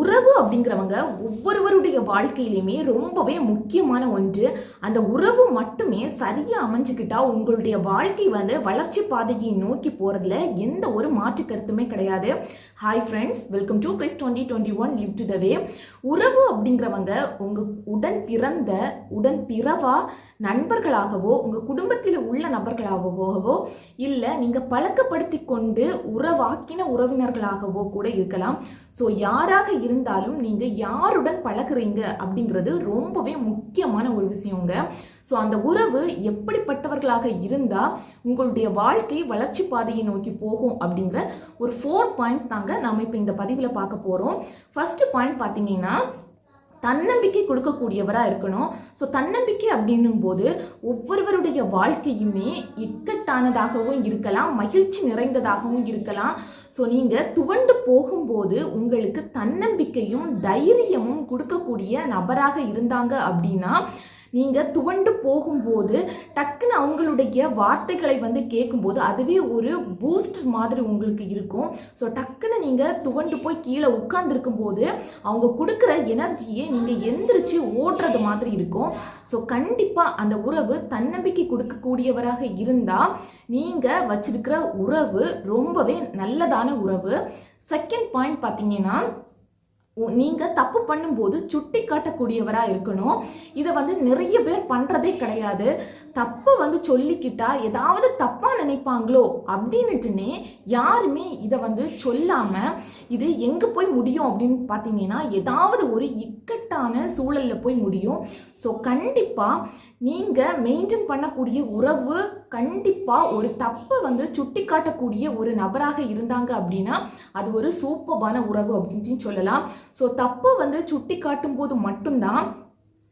உறவு அப்படிங்கிறவங்க ஒவ்வொருவருடைய வாழ்க்கையிலையுமே ரொம்பவே முக்கியமான ஒன்று. அந்த உறவு மட்டுமே சரியாக அமைஞ்சுக்கிட்டா உங்களுடைய வாழ்க்கை வந்து வளர்ச்சி பாதையை நோக்கி போகிறதுல எந்த ஒரு மாற்று கருத்துமே கிடையாது. Hi friends welcome to Chris twenty twenty one live to the way உறவு அப்படிங்கிறவங்க உங்கள் உடன் பிறந்த உடன் பிறவா நண்பர்களாகவோ உங்கள் குடும்பத்தில் உள்ள நபர்களாகவோ இல்லை நீங்கள் பழக்கப்படுத்தி கொண்டு உறவாக்கின உறவினர்களாகவோ கூட இருக்கலாம். ஸோ யாராக இருந்தாலும் நீங்கள் யாருடன் பழகுறீங்க அப்படிங்கிறது ரொம்பவே முக்கியமான ஒரு விஷயங்க. ஸோ அந்த உறவு எப்படிப்பட்டவர்களாக இருந்தால் உங்களுடைய வாழ்க்கை வளர்ச்சி பாதையை நோக்கி போகும் அப்படிங்கிற ஒரு ஃபோர் பாயிண்ட்ஸ் தாங்க நாம் இப்போ இந்த பதிவில் பார்க்க போகிறோம் ஃபர்ஸ்ட் பாயிண்ட் பார்த்தீங்கன்னா தன்னம்பிக்கை கொடுக்கக்கூடியவராக இருக்கணும். ஸோ தன்னம்பிக்கை அப்படின்னும் போது ஒவ்வொருவருடைய வாழ்க்கையுமே இக்கட்டானதாகவும் இருக்கலாம் மகிழ்ச்சி நிறைந்ததாகவும் இருக்கலாம். ஸோ நீங்கள் துவண்டு போகும்போது உங்களுக்கு தன்னம்பிக்கையும் தைரியமும் கொடுக்கக்கூடிய நபராக இருந்தாங்க அப்படின்னா நீங்கள் துவண்டு போகும்போது டக்குன்னு அவங்களுடைய வார்த்தைகளை வந்து கேட்கும்போது அதுவே ஒரு பூஸ்டர் மாதிரி உங்களுக்கு இருக்கும். ஸோ டக்குன்னு நீங்கள் துவண்டு போய் கீழே உட்கார்ந்துருக்கும் போது அவங்க கொடுக்குற எனர்ஜியை நீங்கள் எந்திரிச்சு ஓடுறது மாதிரி இருக்கும். ஸோ கண்டிப்பாக அந்த உறவு தன்னம்பிக்கை கொடுக்கக்கூடியவராக இருந்தால் நீங்கள் வச்சிருக்கிற உறவு ரொம்பவே நல்லதான உறவு. செகண்ட் பாயிண்ட் பார்த்தீங்கன்னா உ- நீங்க தப்பு பண்ணும்போது சுட்டி காட்டக்கூடியவரா இருக்கணும். இதை வந்து நிறைய பேர் பண்றதே கிடையாது. தப்பு வந்து சொல்லிக்கிட்டா ஏதாவது தப்பா நினைப்பாங்களோ அப்படின்னுட்டுனே யாருமே இதை வந்து சொல்லாம இது எங்க போய் முடியும் அப்படின்னு பார்த்தீங்கன்னா ஏதாவது ஒரு இக்கட்டான சூழல்ல போய் முடியும். ஸோ கண்டிப்பா நீங்க மெயின்டைன் பண்ணக்கூடிய உறவு கண்டிப்பாக ஒரு தப்பை வந்து சுட்டி காட்டக்கூடிய ஒரு நபராக இருந்தாங்க அப்படின்னா அது ஒரு சூப்பரான உறவு அப்படின்னு சொல்லலாம். ஸோ தப்பை வந்து சுட்டி காட்டும் போது மட்டும்தான்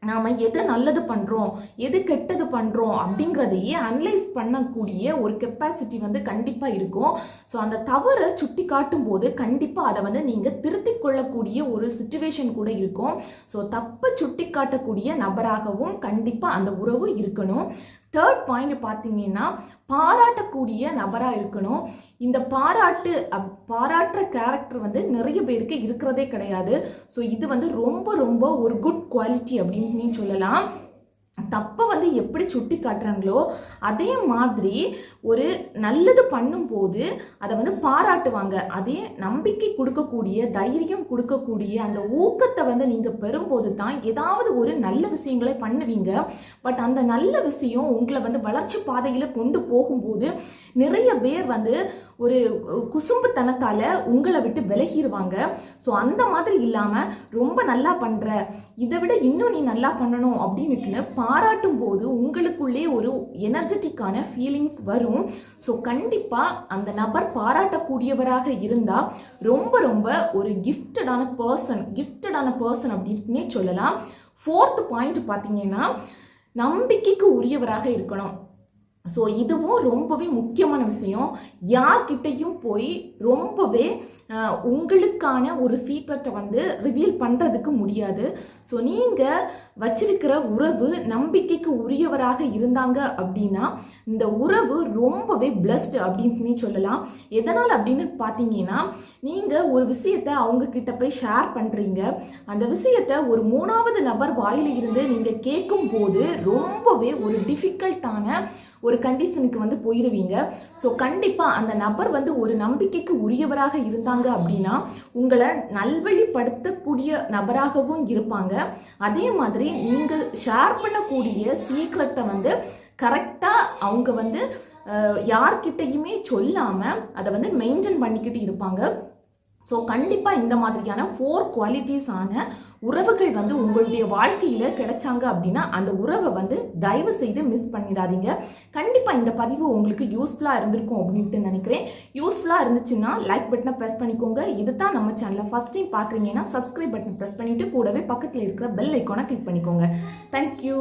நாம் எது நல்லது பண்ணுறோம் எது கெட்டது பண்ணுறோம் அப்படிங்கிறதையே அனலைஸ் பண்ணக்கூடிய ஒரு கெப்பாசிட்டி வந்து கண்டிப்பாக இருக்கும். ஸோ அந்த தவறை சுட்டி காட்டும் போது கண்டிப்பாக அதை வந்து நீங்கள் திருத்திக் கொள்ளக்கூடிய ஒரு சுச்சுவேஷன் கூட இருக்கும். ஸோ தப்பை சுட்டி காட்டக்கூடிய நபராகவும் கண்டிப்பாக அந்த உறவு இருக்கணும். தேர்ட் பாயிண்ட் பார்த்தீங்கன்னா பாராட்டக்கூடிய நபராக இருக்கணும். இந்த பாராட்டு அப்- பாராட்டுற கேரக்டர் வந்து நிறைய பேருக்கு இருக்கிறதே கிடையாது. ஸோ இது வந்து ரொம்ப ரொம்ப ஒரு குட் குவாலிட்டி அப்படின்னு சொல்லலாம். தப்பை வந்து எப்படி சுட்டி காட்டுறாங்களோ அதே மாதிரி ஒரு நல்லது பண்ணும்போது அதை வந்து பாராட்டுவாங்க. அதே நம்பிக்கை கொடுக்கக்கூடிய தைரியம் கொடுக்கக்கூடிய அந்த ஊக்கத்தை வந்து நீங்கள் பெறும்போது தான் ஏதாவது ஒரு நல்ல விஷயங்களை பண்ணுவீங்க. பட் அந்த நல்ல விஷயம் உங்களை வந்து வளர்ச்சி பாதையில் கொண்டு போகும்போது நிறைய பேர் வந்து ஒரு குசும்புத்தனத்தால் உங்களை விட்டு விலகிடுவாங்க ஸோ அந்த மாதிரி இல்லாமல் ரொம்ப நல்லா பண்ணுற இதை விட இன்னும் நீ நல்லா பண்ணணும் அப்படின்னுட்டுன்னு பாராட்டும் போது உங்களுக்குள்ளே ஒரு எனர்ஜெட்டிக்கான ஃபீலிங்ஸ் வரும். ஸோ கண்டிப்பாக அந்த நபர் பாராட்டக்கூடியவராக இருந்தால் ரொம்ப ரொம்ப ஒரு கிஃப்டடான பர்சன் கிஃப்டடான பர்சன் அப்படின்னே சொல்லலாம். ஃபோர்த் பாயிண்ட் பார்த்தீங்கன்னா நம்பிக்கைக்கு உரியவராக இருக்கணும். ஸோ இதுவும் ரொம்பவே முக்கியமான விஷயம். யார்கிட்டையும் போய் ரொம்பவே உங்களுக்கான ஒரு சீக்ரெட்டை வந்து ரிவீல் பண்ணுறதுக்கு முடியாது. ஸோ நீங்கள் வச்சிருக்கிற உறவு நம்பிக்கைக்கு உரியவராக இருந்தாங்க அப்படின்னா இந்த உறவு ரொம்பவே பிளஸ்டு அப்படின்னு சொல்லலாம். எதனால் அப்படின்னு பார்த்தீங்கன்னா நீங்கள் ஒரு விஷயத்தை அவங்க கிட்ட போய் ஷேர் பண்ணுறீங்க அந்த விஷயத்தை ஒரு மூணாவது நபர் வாயிலிருந்து நீங்கள் கேட்கும் போது ரொம்பவே ஒரு டிஃபிகல்ட்டான ஒரு கண்டிஷனுக்கு வந்து போயிடுவீங்க ஸோ கண்டிப்பாக அந்த நபர் வந்து ஒரு நம்பிக்கைக்கு உரியவராக இருந்தாங்க அப்படின்னா உங்களை நல்வழிப்படுத்தக்கூடிய நபராகவும் இருப்பாங்க. அதே மாதிரி நீங்கள் ஷேர் பண்ணக்கூடிய சீக்ரெட்டை வந்து கரெக்டாக அவங்க வந்து யார்கிட்டையுமே சொல்லாமல் அதை வந்து மெயின்டைன் பண்ணிக்கிட்டு இருப்பாங்க. ஸோ கண்டிப்பாக இந்த மாதிரியான ஃபோர் குவாலிட்டிஸான உறவுகள் வந்து உங்களுடைய வாழ்க்கையில் கிடைச்சாங்க அப்படின்னா அந்த உறவை வந்து தயவு செய்து மிஸ் பண்ணிடாதீங்க. கண்டிப்பாக இந்த பதிவு உங்களுக்கு யூஸ்ஃபுல்லாக இருந்திருக்கும் அப்படின்ட்டு நினைக்கிறேன். யூஸ்ஃபுல்லாக இருந்துச்சுன்னா லைக் பட்டனை ப்ரெஸ் பண்ணிக்கோங்க. இது தான் நம்ம சேனலை ஃபஸ்ட் டைம் பார்க்குறீங்கன்னா சப்ஸ்கிரைப் பட்டனை ப்ரெஸ் பண்ணிவிட்டு கூடவே பக்கத்தில் இருக்கிற பெல் ஐக்கானை கிளிக் பண்ணிக்கோங்க. தேங்க்யூ